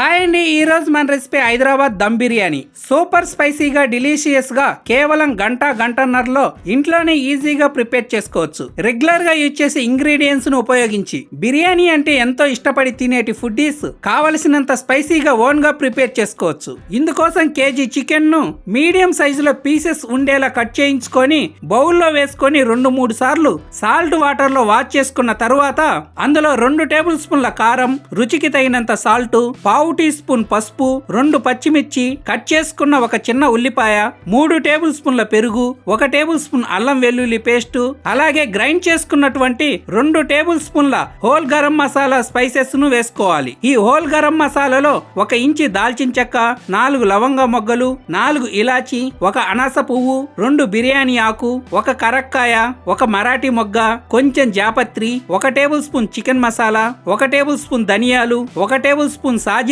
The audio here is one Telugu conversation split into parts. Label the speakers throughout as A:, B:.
A: హాయ్ అండి ఈ రోజు మన రెసిపీ హైదరాబాద్ దమ్ బిర్యానీ. సూపర్ స్పైసీగా డిలీషియస్గా కేవలం గంట గంటన్నరలో ఇంట్లోనే ఈజీగా ప్రిపేర్ చేసుకోవచ్చు. రెగ్యులర్గా యూజ్ చేసే ఇంగ్రీడియంట్స్ను ఉపయోగించి. బిర్యానీ అంటే ఎంతో ఇష్టపడి తినేటి ఫుడ్డీస్ కావలసినంత స్పైసీగా ఓన్గా ప్రిపేర్ చేసుకోవచ్చు. ఇందుకోసం కేజీ చికెన్ను మీడియం సైజులో పీసెస్ ఉండేలా కట్ చేయించుకొని బౌల్లో వేసుకొని రెండు మూడు సార్లు సాల్ట్ వాటర్లో వాష్ చేసుకున్న తరువాత అందులో రెండు టేబుల్ స్పూన్ల కారం రుచికి తగినంత సాల్ట్ పావు టీ స్పూన్ పసుపు రెండు పచ్చిమిర్చి కట్ చేసుకున్న ఒక చిన్న ఉల్లిపాయ మూడు టేబుల్ స్పూన్ల పెరుగు ఒక టేబుల్ స్పూన్ అల్లం వెల్లుల్లి పేస్ట్ అలాగే గ్రైండ్ చేసుకున్నటువంటి రెండు టేబుల్ స్పూన్ల హోల్ గరం మసాలా స్పైసెస్ను వేసుకోవాలి. ఈ హోల్ గరం మసాలాలో ఒక ఇంచి దాల్చిన చెక్క నాలుగు లవంగ మొగ్గలు నాలుగు ఇలాచి ఒక అనాస పువ్వు రెండు బిర్యానీ ఆకు ఒక కరక్కాయ ఒక మరాఠీ మొగ్గ కొంచెం జాపత్రి ఒక టేబుల్ స్పూన్ చికెన్ మసాలా ఒక టేబుల్ స్పూన్ ధనియాలు ఒక టేబుల్ స్పూన్ సాజీరాను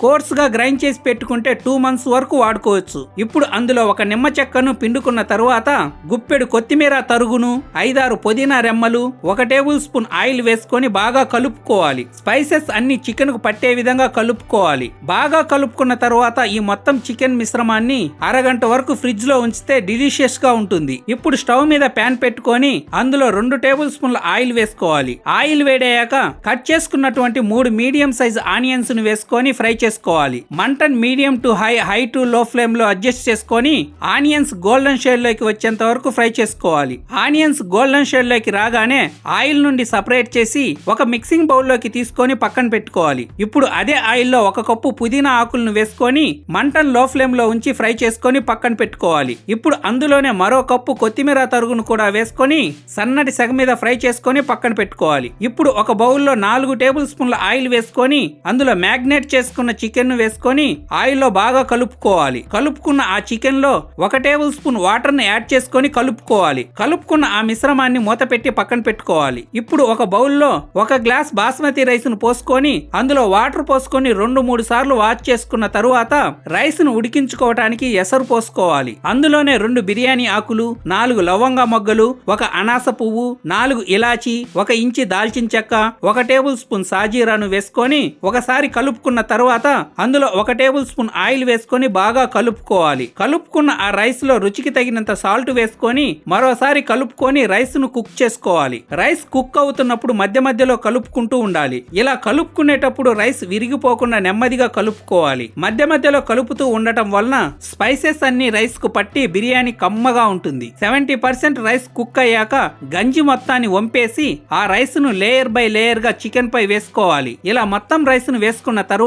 A: కోర్స్గా గ్రైండ్ చేసి పెట్టుకుంటే టూ మంత్స్ వరకు వాడుకోవచ్చు. ఇప్పుడు అందులో ఒక నిమ్మ చెక్కను పిండుకున్న తరువాత గుప్పెడు కొత్తిమీర తరుగును ఐదారు పుదీనా రెమ్మలు ఒక టేబుల్ స్పూన్ ఆయిల్ వేసుకొని బాగా కలుపుకోవాలి. స్పైసెస్ అన్ని చికెన్కు పట్టే విధంగా కలుపుకోవాలి. బాగా కలుపుకున్న తరువాత ఈ మొత్తం చికెన్ మిశ్రమాన్ని అరగంట వరకు ఫ్రిడ్జ్లో ఉంచితే డిలీషియస్గా ఉంటుంది. ఇప్పుడు స్టవ్ మీద ప్యాన్ పెట్టుకొని అందులో రెండు టేబుల్ స్పూన్ల ఆయిల్ వేసుకోవాలి. ఆయిల్ వేడయ్యాక కట్ చేసుకున్నటువంటి మూడు మీడియం సైజ్ ఆనియన్స్ను వేసుకొని ఫ్రై చేసుకోవాలి. మంటన్ medium to high high to low ఫ్లేమ్లో అడ్జస్ట్ చేసుకొని ఆనియన్స్ గోల్డెన్ షేడ్లోకి వచ్చేంత వరకు ఫ్రై చేసుకోవాలి. ఆనియన్స్ గోల్డెన్ షేడ్లోకి రాగానే ఆయిల్ నుండి సపరేట్ చేసి ఒక మిక్సింగ్ బౌల్లోకి తీసుకొని పక్కన పెట్టుకోవాలి. ఇప్పుడు అదే ఆయిల్లో ఒక కప్పు పుదీనా ఆకులను వేసుకొని మంటన్లో ఫ్లేమ్లో ఉంచి ఫ్రై చేసుకొని పక్కన పెట్టుకోవాలి. ఇప్పుడు అందులోనే మరో కప్పు కొత్తిమీర తరుగును కూడా వేసుకొని సన్నటి సెగ మీద ఫ్రై చేసుకొని పక్కన పెట్టుకోవాలి. ఇప్పుడు ఒక బౌల్లో నాలుగు టేబుల్ స్పూన్ల ఆయిల్ వేసుకొని అందులో మ్యాగ్నెట్ చేసుకున్న చికెన్ను వేసుకొని ఆయిల్లో బాగా కలుపుకోవాలి. కలుపుకున్న ఆ చికెన్లో ఒక టేబుల్ స్పూన్ వాటర్ని యాడ్ చేసుకొని కలుపుకోవాలి. కలుపుకున్న ఆ మిశ్రమాన్ని మూత పెట్టి పక్కన పెట్టుకోవాలి. ఇప్పుడు ఒక బౌల్లో ఒక గ్లాస్ బాస్మతి రైస్ను పోసుకొని అందులో వాటర్ పోసుకొని రెండు మూడు సార్లు వాష్ చేసుకున్న తరువాత రైస్ను ఉడికించుకోవటానికి ఎసరు పోసుకోవాలి. అందులోనే రెండు బిర్యానీ ఆకులు నాలుగు లవంగ మొగ్గలు ఒక అనాస పువ్వు నాలుగు ఇలాచి ఒక ఇంచి దాల్చిన చెక్క ఒక టేబుల్ స్పూన్ సాజీరాను వేసుకొని ఒకసారి కలుపుకున్న తర్వాత అందులో ఒక టేబుల్ స్పూన్ ఆయిల్ వేసుకొని బాగా కలుపుకోవాలి. కలుపుకున్న ఆ రైస్లో రుచికి తగినంత సాల్ట్ వేసుకొని మరోసారి కలుపుకొని రైస్ను కుక్ చేసుకోవాలి. రైస్ కుక్ అవుతున్నప్పుడు మధ్య మధ్యలో కలుపుకుంటూ ఉండాలి. ఇలా కలుపుకునేటప్పుడు రైస్ విరిగిపోకుండా నెమ్మదిగా కలుపుకోవాలి. మధ్య మధ్యలో కలుపుతూ ఉండటం వలన స్పైసెస్ అన్ని రైస్కు పట్టి బిర్యానీ కమ్మగా ఉంటుంది. సెవెంటీ పర్సెంట్ రైస్ కుక్ అయ్యాక గంజి మొత్తాన్ని వంపేసి ఆ రైస్ను లేయర్ బై లేయర్గా చికెన్ పై వేసుకోవాలి. ఇలా మొత్తం రైస్ను వేసుకున్న తర్వాత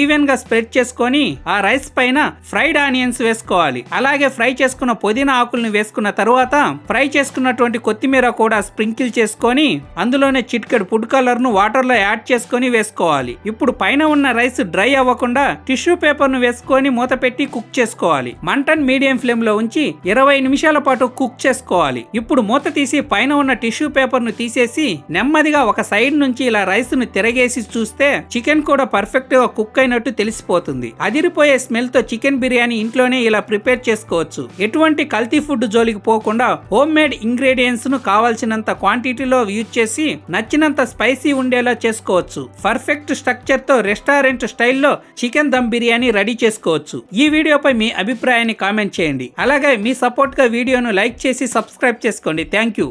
A: ఈవెన్గా స్ప్రెడ్ చేసుకొని ఆ రైస్ పైన ఫ్రైడ్ ఆనియన్స్ వేసుకోవాలి. అలాగే ఫ్రై చేసుకున్న పుదీనా ఆకుల్ని వేసుకున్న తర్వాత ఫ్రై చేసుకున్నటువంటి కొత్తిమీర కూడా స్ప్రింకిల్ చేసుకొని అందులోనే చిటికెడు ఫుడ్ కలర్ను వాటర్లో యాడ్ చేసుకొని వేసుకోవాలి. ఇప్పుడు పైన ఉన్న రైస్ డ్రై అవ్వకుండా టిష్యూ పేపర్ను వేసుకొని మూత పెట్టి కుక్ చేసుకోవాలి. మంటన్ మీడియం ఫ్లేమ్లో ఉంచి ఇరవై నిమిషాల పాటు కుక్ చేసుకోవాలి. ఇప్పుడు మూత తీసి పైన ఉన్న టిష్యూ పేపర్ను తీసేసి నెమ్మదిగా ఒక సైడ్ నుంచి ఇలా రైస్ను తిరగేసి చూస్తే చికెన్ కూడా పర్ఫెక్ట్ గా కుక్ అయినట్టు తెలిసిపోతుంది. అదిరిపోయే స్మెల్తో చికెన్ బిర్యానీ ఇంట్లోనే ఇలా ప్రిపేర్ చేసుకోవచ్చు. ఎటువంటి కల్తీ ఫుడ్ జోలికి పోకుండా హోమ్ మేడ్ ఇంగ్రీడియంట్స్ను కావాల్సినంత క్వాంటిటీలో యూజ్ చేసి నచ్చినంత స్పైసీ ఉండేలా చేసుకోవచ్చు. పర్ఫెక్ట్ స్ట్రక్చర్తో రెస్టారెంట్ స్టైల్లో చికెన్ దమ్ బిర్యానీ రెడీ చేసుకోవచ్చు. ఈ వీడియోపై మీ అభిప్రాయాన్ని కామెంట్ చేయండి. అలాగే మీ సపోర్ట్గా వీడియోను లైక్ చేసి సబ్స్క్రైబ్ చేసుకోండి. Thank you